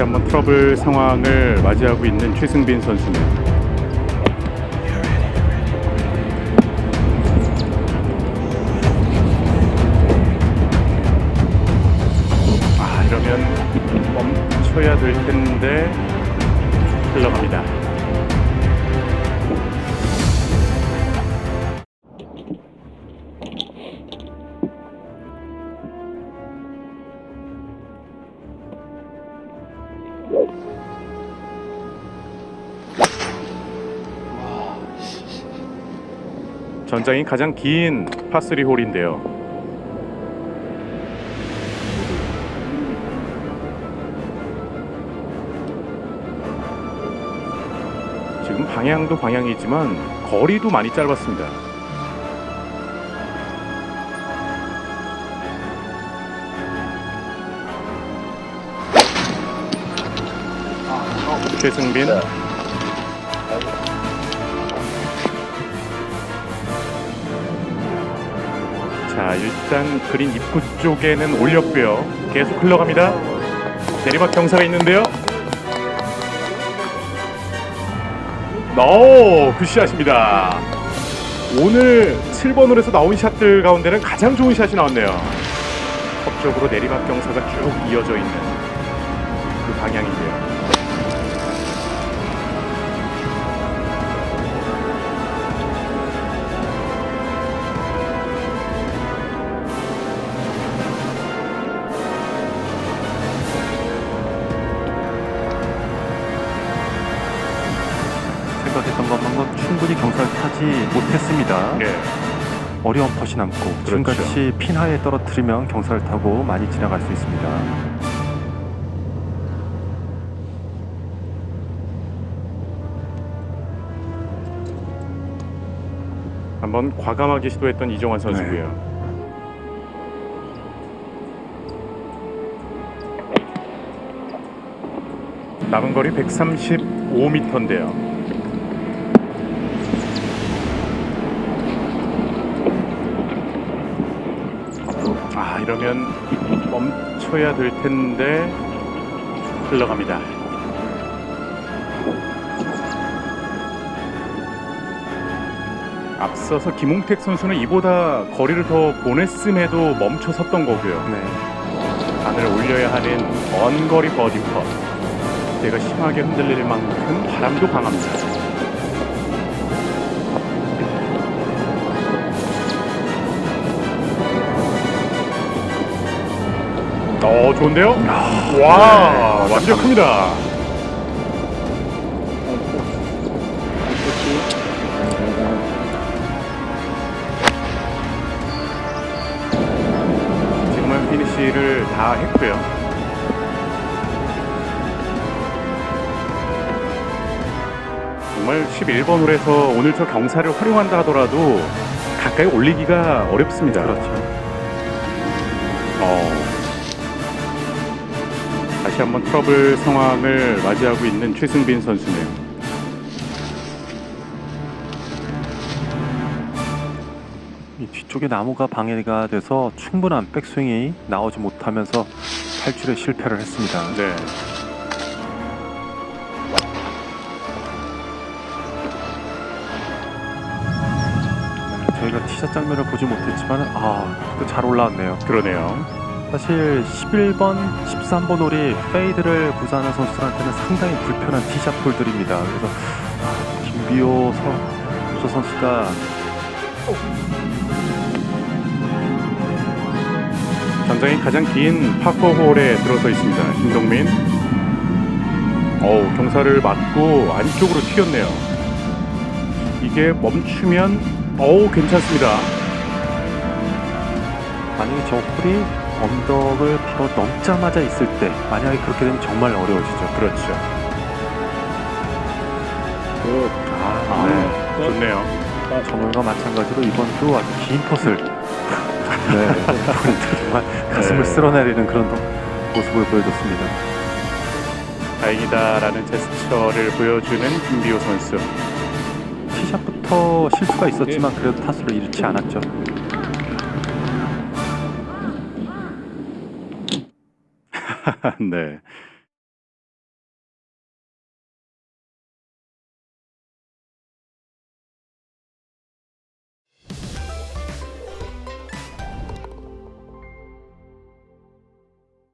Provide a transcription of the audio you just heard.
한번 트러블 상황을 맞이하고 있는 최승빈 선수네요. 아 이러면 멈춰야 될 텐데 흘러갑니다. 전장이 가장 긴 파3 홀인데요. 지금 방향도 방향이지만 거리도 많이 짧았습니다. 최승빈. 자 일단 그린 입구 쪽에는 올렸고요. 계속 흘러갑니다. 내리막 경사가 있는데요. 오 굿샷입니다. 오늘 7번 홀에서 나온 샷들 가운데는 가장 좋은 샷이 나왔네요. 법적으로 내리막 경사가 쭉 이어져 있는 그 방향인데요 생각했던 것만큼 충분히 경사를 타지 못했습니다. 예. 어려운 펫이 남고 그렇죠. 지금같이 핀 하에 떨어뜨리면 경사를 타고 많이 지나갈 수 있습니다. 한번 과감하게 시도했던 이정환 선수고요. 남은 거리 135m인데요. 아 이러면 멈춰야 될 텐데 흘러갑니다. 앞서서 김홍택 선수는 이보다 거리를 더 보냈음에도 멈춰 섰던 거고요. 네. 바늘 올려야 하는 언거리 버디 컷. 내가 심하게 흔들릴 만큼 바람도 강합니다. 어 좋은데요? 와 완벽합니다. 지금은 피니시를 다 했고요. 정말 11번 홀에서 오늘 저 경사를 활용한다 하더라도 가까이 올리기가 어렵습니다. 그렇죠. 어. 다시 한번 트러블 상황을 맞이하고 있는 최승빈 선수네요. 이 뒤쪽에 나무가 방해가 돼서 충분한 백스윙이 나오지 못하면서 탈출에 실패를 했습니다. 네. 네, 저희가 티샷 장면을 보지 못했지만 아, 그잘 올라왔네요. 그러네요. 사실 11번, 13번 홀이 페이드를 구사하는 선수들한테는 상당히 불편한 티샷 홀들입니다. 그래서 아, 김비호 선, 저 선수가 전장이 가장 긴 파커홀에 들어서 있습니다. 김동민. 어우, 경사를 맞고 안쪽으로 튀었네요. 이게 멈추면 어우, 괜찮습니다. 만약에 저 홀이 언덕을 바로 넘자마자 있을 때 만약에 그렇게 되면 정말 어려워지죠. 그렇죠. 아, 네. 좋네요. 정월과 마찬가지로 이번 도 아주 긴 컷을 네, 정말 가슴을 네. 쓸어내리는 그런 모습을 보여줬습니다. 다행이다라는 제스처를 보여주는 김비호 선수. 티샷부터 실수가 있었지만 그래도 타수를 잃지 않았죠. 네.